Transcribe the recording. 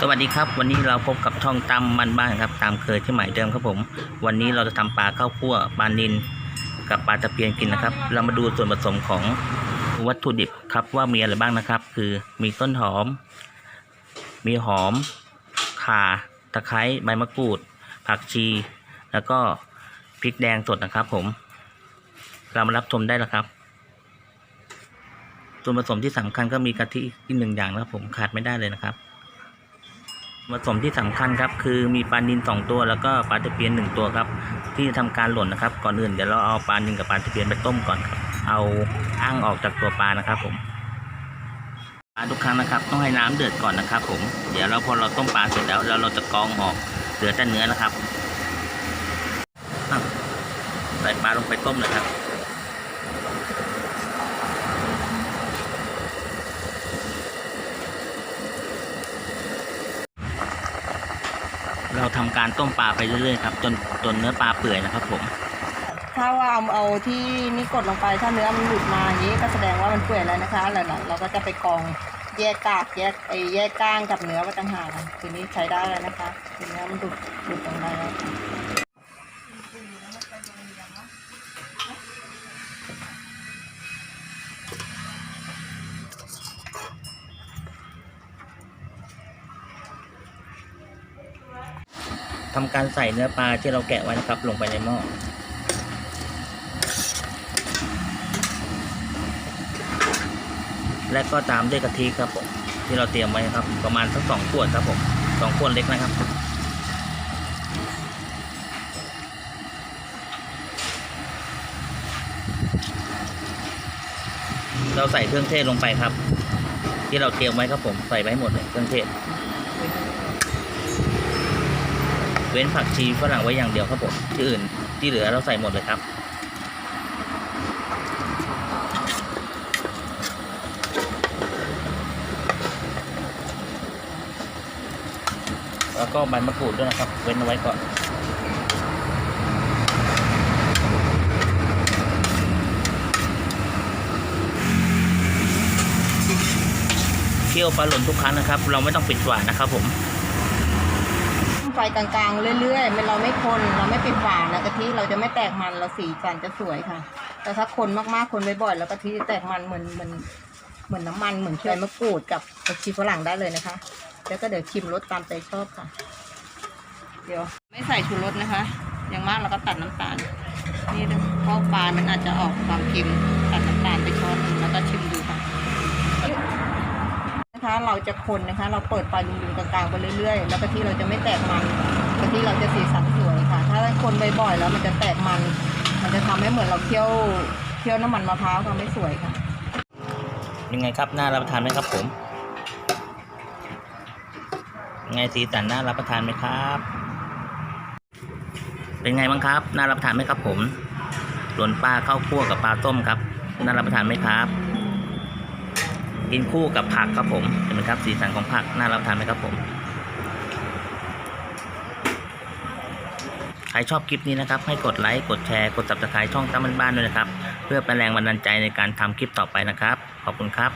สวัสดีครับ วันนี้เราพบกับช่องตั้มมันบ้านครับ ตามเคยที่หมายเดิมครับผม วันนี้เราจะทำปลาข้าวคั่วปลานินกับปลาตะเพียนกินนะครับ เรามาดูส่วนผสมของวัตถุดิบครับว่ามีอะไรบ้างนะครับ คือมีต้นหอม มีหอมข่าตะไคร้ใบมะกรูด ผักชี แล้วก็พริกแดงสดนะครับ ผม เรามารับชมได้แล้วครับ ส่วนผสมที่สำคัญก็มีกะทิอีกหนึ่งอย่างนะครับ ผมขาดไม่ได้เลยนะครับ ผสมที่สำคัญครับคือมีปลานินสองตัวแล้วก็ปลาตะเพียนหนึ่งตัวครับ ที่ทำการหล่นนะครับ ก่อนอื่นเดี๋ยวเราเอาปลานินกับปลาตะเพียนไปต้มก่อนครับ เอาอ้างออกจากตัวปลานะครับผมปลาทุกครั้งนะครับ ต้องให้น้ำเดือดก่อนนะครับ ผม เดี๋ยวเราพอเราต้มปลาเสร็จแล้วแล้วเราจะกรองออกเหลือแต่เนื้อนะครับใส่ปลาลงไปต้มเลยครับ เราทำการต้มปลาไปเรื่อยๆครับจนจนเนื้อปลาเปื่อยนะครับผมถ้าว่าเอาเอาที่นี่กดลงไปถ้าเนื้อมันหลุดมาอย่างนี้ก็แสดงว่ามันเปื่อยแล้วนะคะแล้วเราเราก็จะไปกองแยกกากแยกไอ้แยกก้างกับเนื้อไว้ต่างหากทีนี้ใช้ได้แล้วนะคะทีนี้มันหลุดหลุดลงไปแล้ว ทำการใส่เนื้อปลาที่เราแกะไว้นะครับ ลงไปในหม้อและก็ตามด้วยกะทิครับผมที่เราเตรียมไว้ครับ ประมาณสักสองขวดครับผมสองขวดเล็กนะครับ เราใส่เครื่องเทศลงไปครับ ที่เราเตรียมไว้ครับผมใส่ไปให้หมดเลยเครื่องเทศ ว้นผักชีฝรั่งไว้อย่างเดียวครับผมที่อื่นที่เหลือเราใส่หมดเลยครับ แล้วก็ใบมะกรูดด้วยนะครับ เว้นเอาไว้ก่อนเคี่ยวปลาหล่นทุกครั้งนะครับ เราไม่ต้องปิดฝานะครับผม ไฟกลางๆ เรื่อยๆเราไม่คนเราไม่ปิดฝานะกะทิเราจะไม่แตกมันเราสีสันจะสวยค่ะ แต่ถ้าคนมากๆคนบ่อยๆแล้วกะทิแตกมันเหมือนเหมือนเหมือนน้ำมันเหมือนใบมะกรูดกับผักชีฝรั่งได้เลยนะคะ แล้วก็เดี๋ยวชิมรสตามใจชอบค่ะ เดี๋ยวไม่ใส่ชูรสนะคะ อย่างมากเราก็ตัดน้ำตาล นี่เพราะปลามันอาจจะออกความเค็มตัดน้ำตาลไปช้อนหนึ่งแล้วก็ชิมดูค่ะ เราจะคนนะคะ เราเปิดไฟลุงๆกลางๆไปเรื่อยๆ แล้วกะทิเราจะไม่แตกมันกะทิเราจะสีสันสวยค่ะ ถ้าคนบ่อยๆแล้วมันจะแตกมัน มันจะทำให้เหมือนเราเคี่ยวเคี่ยวน้ำมันมะพร้าวทำให้สวยค่ะ ยังไงครับน่ารับประทานไหมครับผมไงสีสันน่ารับประทานไหมครับ เป็นไงบ้างครับ น่ารับประทานไหมครับผมหลวนปลาข้าวคั่วกับปลาต้มครับ น่ารับประทานไหมครับ กินคู่กับผักครับผมเห็นไหมครับสีสันของผักน่ารับทานไหมครับผม ใครชอบคลิปนี้นะครับ ให้กดไลค์กดแชร์กด subscribe ช่องตั้มบ้านๆด้วยนะครับ เพื่อเป็นแรงบันดาลใจในการทำคลิปต่อไปนะครับ ขอบคุณครับ